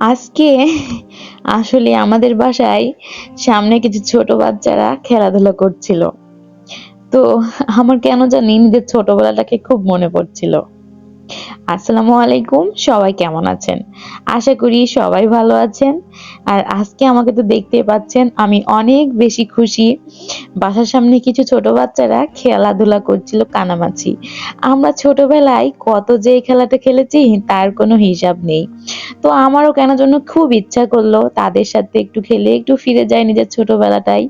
আজকে আসলে আমাদের বাসায় সামনে কিছু ছোট বাচ্চারা খেলাধুলা করছিল। তো আমার কেন জানি নিজের ছোটবেলাটাকে খুব মনে পড়ছিল। আসসালামু আলাইকুম, সবাই কেমন আছেন? আশা করি সবাই ভালো আছেন। আর আজকে আমাকে তো দেখতেই পাচ্ছেন, আমি অনেক বেশি খুশি। বাসার সামনে কিছু ছোট বাচ্চারা খেলাধুলা করছিল কানামাছি। আমরা ছোটবেলায় কত যে খেলাটা খেলেছি, তার কোনো হিসাব নেই। তো আমারও কেন জন্য খুব ইচ্ছা করল তাদের সাথে একটু খেলে, একটু ফিরে যায় নিজের ছোটবেলাটাই।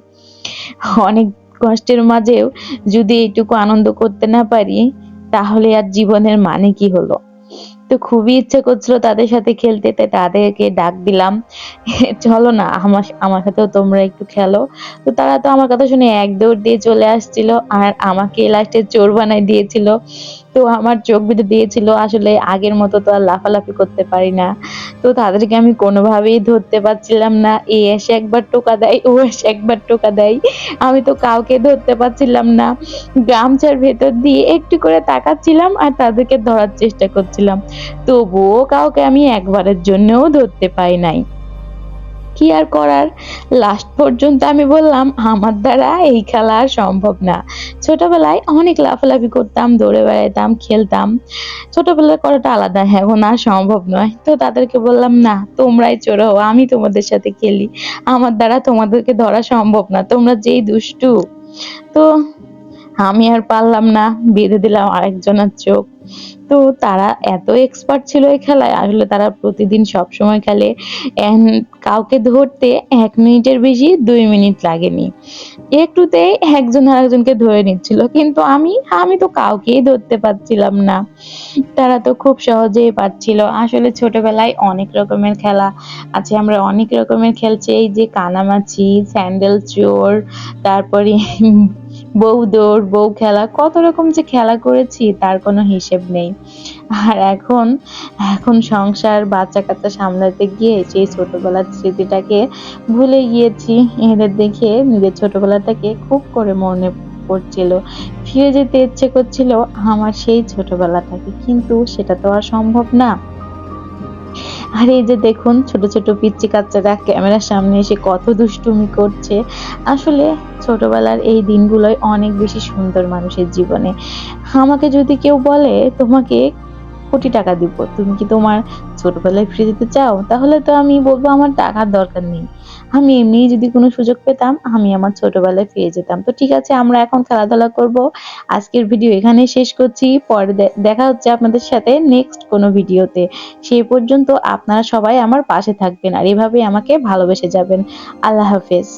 অনেক কষ্টের মাঝেও যদি এইটুকু আনন্দ করতে না পারি, তাহলে আর জীবনের মানে কি হলো? তো খুবই ইচ্ছে করছিল তাদের সাথে খেলতে, তাই তাদেরকে ডাক দিলাম। চলো না, আমার আমার সাথেও তোমরা একটু খেলো। তো তারা তো আমার কথা শুনে এক দৌড় দিয়ে চলে আসছিল, আর আমাকে লাস্টে চোর বানায় দিয়েছিল। তো আমার চোখ বেঁধে দিয়েছিল, আসলে আগের মতো তো আর লাফালাফি করতে পারি না। তো তাদেরকে আমি কোনোভাবেই ধরতে পারছিলাম না। এ এসে একবার টোকা দেয়, ও এসে একবার টোকা দেয়। আমি তো কাউকে ধরতে পারছিলাম না। গামছার ভেতর দিয়ে একটু করে তাকাচ্ছিলাম আর তাদেরকে ধরার চেষ্টা করছিলাম। তবুও কাউকে আমি একবারের জন্যও ধরতে পাই নাই। কি আর করার? লাস্ট পর্যন্ত আমি বললাম, আমার দ্বারা এই খেলা আর সম্ভব না। ছোটবেলায় অনেক লাফালাফি করতাম, দৌড়ে বেড়াইতাম, খেলতাম। ছোটবেলায় করাটা আলাদা, এখন আর সম্ভব নয়। তো তাদেরকে বললাম, না, তোমরাই চোরো আমি তোমাদের সাথে খেলি। আমার দ্বারা তোমাদেরকে ধরা সম্ভব না, তোমরা যেই দুষ্টু। তো আমি আর পারলাম না, বেঁধে দিলাম আরেকজনের চোখ। তো তারা এত এক্সপার্ট ছিল এই খেলায়, আসলে তারা প্রতিদিন সব সময় খেলে। কাউকে ধরতে এক মিনিটের বেশি দুই মিনিট লাগেনি। একটুতেই একজন আরেকজনকে ধরে নিচ্ছিল, কিন্তু আমি আমি তো কাউকেই ধরতে পারছিলাম না। তারা তো খুব সহজেই পারছিল। আসলে ছোটবেলায় অনেক রকমের খেলা আছে, আমরা অনেক রকমের খেলছি। এই যে কানামাছি, স্যান্ডেল, চোর, তারপরে বউ দৌড়, বউ খেলা, কত রকম যে খেলা করেছি, তার কোনো হিসেব নেই। আর এখন এখন সংসার বাচ্চা কাচ্চা সামলাতে গিয়ে সেই ছোটবেলার স্মৃতিটাকে ভুলে গিয়েছি, এদের দেখে নিজের ছোটবেলাটাকে খুব করে মনে পড়ছিল। ফিরে যেতে ইচ্ছে করছিল আমার সেই ছোটবেলাটাকে, কিন্তু সেটা তো আর সম্ভব না। আর এই যে দেখুন, ছোট ছোট পিচ্চি কাচ্চারা ক্যামেরার সামনে এসে কত দুষ্টুমি করছে। আসলে ছোটবেলার এই দিনগুলোই অনেক বেশি সুন্দর মানুষের জীবনে। আমাকে যদি কেউ বলে, তোমাকে কোটি টাকা দিব। তুমি কি তোমার ছোটবেলায় ফিরে যেতে চাও? তাহলে তো আমি বলব আমার টাকার দরকার নেই। আমি এমনি যদি কোনো সুযোগ পেতাম, আমি আমার ছোটবেলায় ফিরে যেতাম। তো ঠিক আছে, আমরা এখন খেলাধুলা করব। আজকের ভিডিও এখানে শেষ করছি। পরে দেখা হচ্ছে আপনাদের সাথে নেক্সট কোনো ভিডিওতে। সেই পর্যন্ত আপনারা সবাই আমার পাশে থাকবেন আর এভাবেই আমাকে ভালোবেসে যাবেন। আল্লাহ হাফেজ।